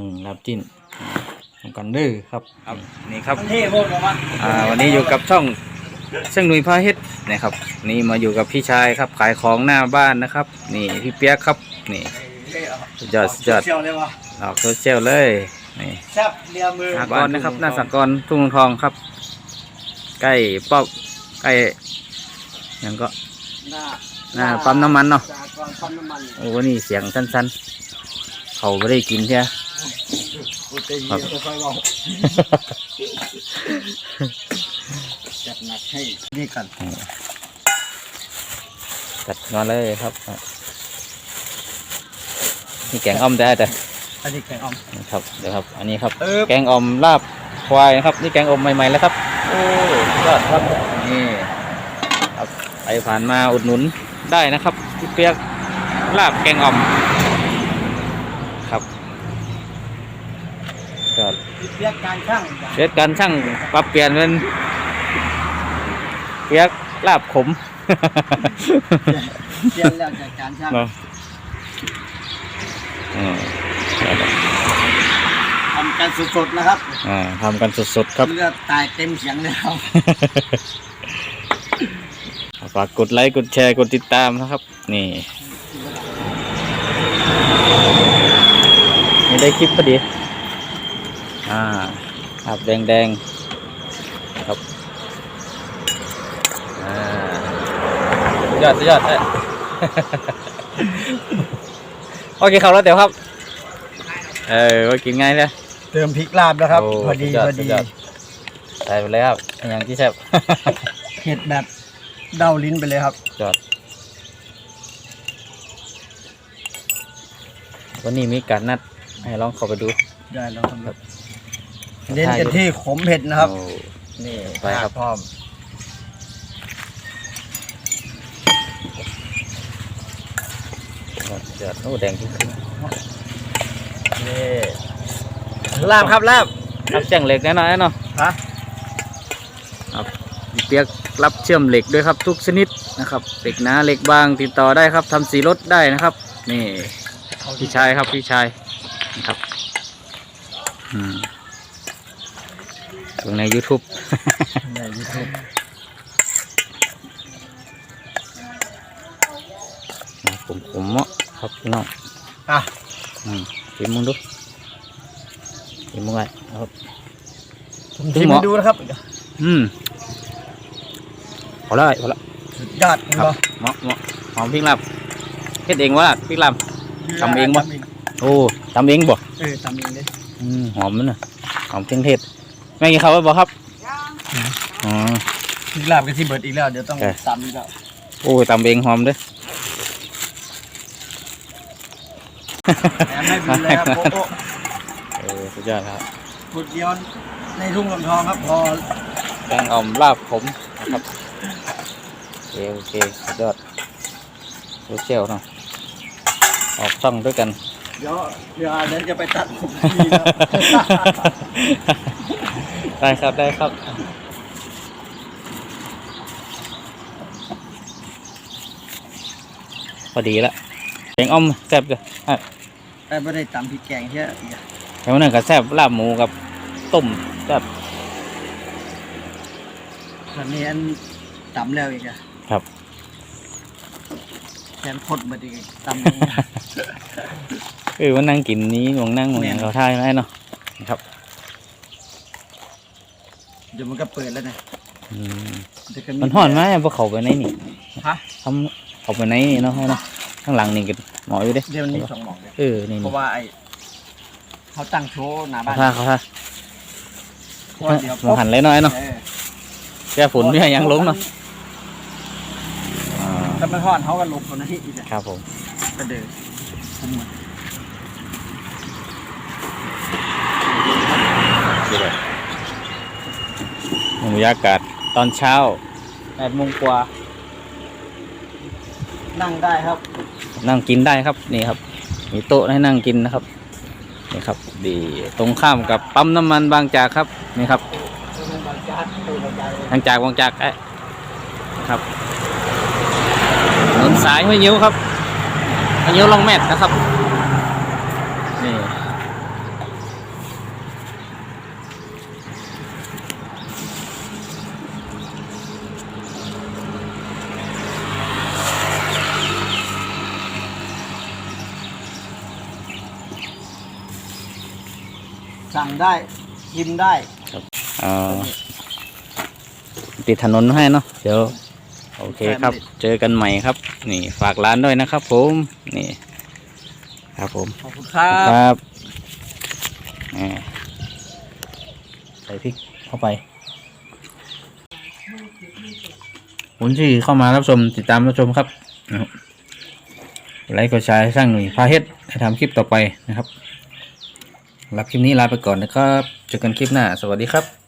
อืมลาบจิ้นทำกันเด้อครับครับนี่ครับเท่พวกเราวะอ่าวันนี้อยู่กับช่องเชิงหนุยพาเฮ็ดนะครับ นี่มาอยู่กับพี่ชายครับขายของหน้าบ้านนะครับ นี่พี่เปียกครับนี่สุดยอดสุดยอดเชียวเลยวะออกโซเชียลเลยนี่แซ่บเรียมือสากรณ์นะครับ หน้าสากรณ์ทุ่งทองครับ ใกล้ป้อมใกล้หยังก็หน้าหน้าปั๊มน้ำมันเนาะสากรณ์ปั๊มน้ำมันโอ้นี่เสียงสั้นๆ เขาไม่ได้กินใช่ไหม อุตยค่อยๆบอกจัดหนักให้นี่กันจัดมาเลยครับนี่แกงอ่อมได้แต่อันนี้แกงอ่อมครับเดี๋ยวครับ อันนี้ครับเออแกงอ่อมลาบควายนะครับ นี่แกงอ่อมใหม่ๆแล้วครับโอ้ยอดครับนี่ครับไปผ่านมาอุดหนุนได้นะครับพี่เปียกลาบแกงอ่อม ครับยอด เรียกการช่างเช็ดการช่างปรับเปลี่ยนเป็นเปียกลาบขมเรียนแล้วจากการช่างเนาะอืมทำกันสดๆนะครับอ่าทำกันสดๆครับเลือดตายเต็มเสียงเลยครับฝากกดไลค์กดแชร์กดติดตามนะครับ นี่นี่ได้คลิปพอดีอ่า ครับแดงแดงๆครับอ่าสุดยอดสุดยอดเอ้ยโอเคครับแล้วเดี๋ยวครับ เออว่ากินง่ายเลยเติมพริกลาบแล้วครับโอ้พอดีสุดยอดพอสุดีดยอดใส่ไปเลยครับอย่างที่แซ่บเผ็ดแบบเดาลิ้นไปเลยครับ จอด วันนี้มีการนัดให้ลองเข้าไปดูได้แล้วครับ เน้นกันที่ขมเผ็ดนะครับโอ้นี่ไปครับพร้อมจอดโอ้แดงจริงนี่ลาบครับลาบๆรับเชื่อมเหล็กแน่นอนแน่นอนฮะครับมีเปียกรับเชื่อมเหล็กด้วยครับ ทุกชนิดนะครับเหล็กหนาเหล็กบางติดต่อได้ครับทำสีรถได้นะครับ นี่พี่ชายครับพี่ชายนะครับ อืม ลงใน YouTube ในยูทูบผมผมเนาะครับพี่น้องอะอืมชิมมึงดูชิมมึงไงครับผมถึงชิมเหมาะให้ดูนะครับ อืมพอแล้วพอแล้วสุดยอดครับเหมาะเหมาะหอมพริกลาบเฮ็ดเองวะล่ะพริกลาบ ทำเองปะ โอ้ทำเองบ่เออทำเองเลยอืมหอมมันน่ะหอมเครื่องเทศ แม่กินข้าวไว้บ่ครับอ๋อพริกลาบกันที่เบิดอีกแล้ว เดี๋ยวต้องเออ ตำอีกแล้วโอ้ตำเองหอมเด้อแหมไม่เป็นเลยครับโอ้โหเออสุดยอดครับขุดเดียวในทุ่งลำทองครับ พอแกงอ่อมลาบขมนะครับโอเคโอเคสุดยอดโซเชียลเนาะออกช่องด้วยกัน เดี๋ยวเดี๋ยวเดี๋ยวจะไปตัดผมทีครับ ได้ครับได้ครับ พอดีละแกงอ่อมแซ่บเลยอะแต่ไม่ได้ตำพริกแกงเช่ยแถวนั้นก็แซ่บลาบหมูกับต้มแซ่บ ตอนนี้อันตำแล้วอีกอะครับ แขนคดมาดีตำ เออว่านั่งกินนี้มองนั่งมองอย่างเขาท่ายไหมเนาะครับเดี๋ยวมันก็เปิดแล้วนะอืมเดี๋ยวก็มันห่อนไหมพวกเขาไปไหนนี่ฮะทำเขาไปไหนนี่เนาะเนาะข้างหลังนี่กันหมออยู่เด้เดี๋ยวมันมีสองหมองเลยเออนี่เพนี่ราะว่าไอ้เขาตั้งโชว์หน้าเขาบ้านท่าเขาท่าเพราะว่าเดี๋ยวมองหันเลยน้อยเนาะเออแก้ฝนไม่ให้ยังลงเนาะอ่าถ้ามันห่อนเขาก็ลบคนนั้นอีกอะครับผมก็เดินผมเหมื อนดูเลยบรรยากาศตอนเช้าแปดโมงกว่า นั่งได้ครับ นั่งกินได้ครับนี่ครับ มีโต๊ะให้นั่งกินนะครับนี่ครับ ดีตรงข้ามกับปั๊มน้ำมันบางจากครับนี่ครับบางจากบางจากไอ้ครับถนนสายห้วยยิ้วครับห้วยยิ้วลองแมทนะครับนี่ สั่งได้กินได้เอ่อติดถนนให้เนาะเดี๋ยวโอเคครับ เจอกันใหม่ครับ นี่ฝากร้านด้วยนะครับ ผมนี่ ครับผมขอบคุณครับครับแหมใส่พริกเข้าไปคุณที่เข้ามารับชมติดตามรับชมครับนะครับไลค์กดแชร์ให้สร้างหนุ่ยพาเฮ็ดให้ทำคลิปต่อไปนะครับ รับคลิปนี้ลาไปก่อนนะครับเจอกันคลิปหน้า สวัสดีครับ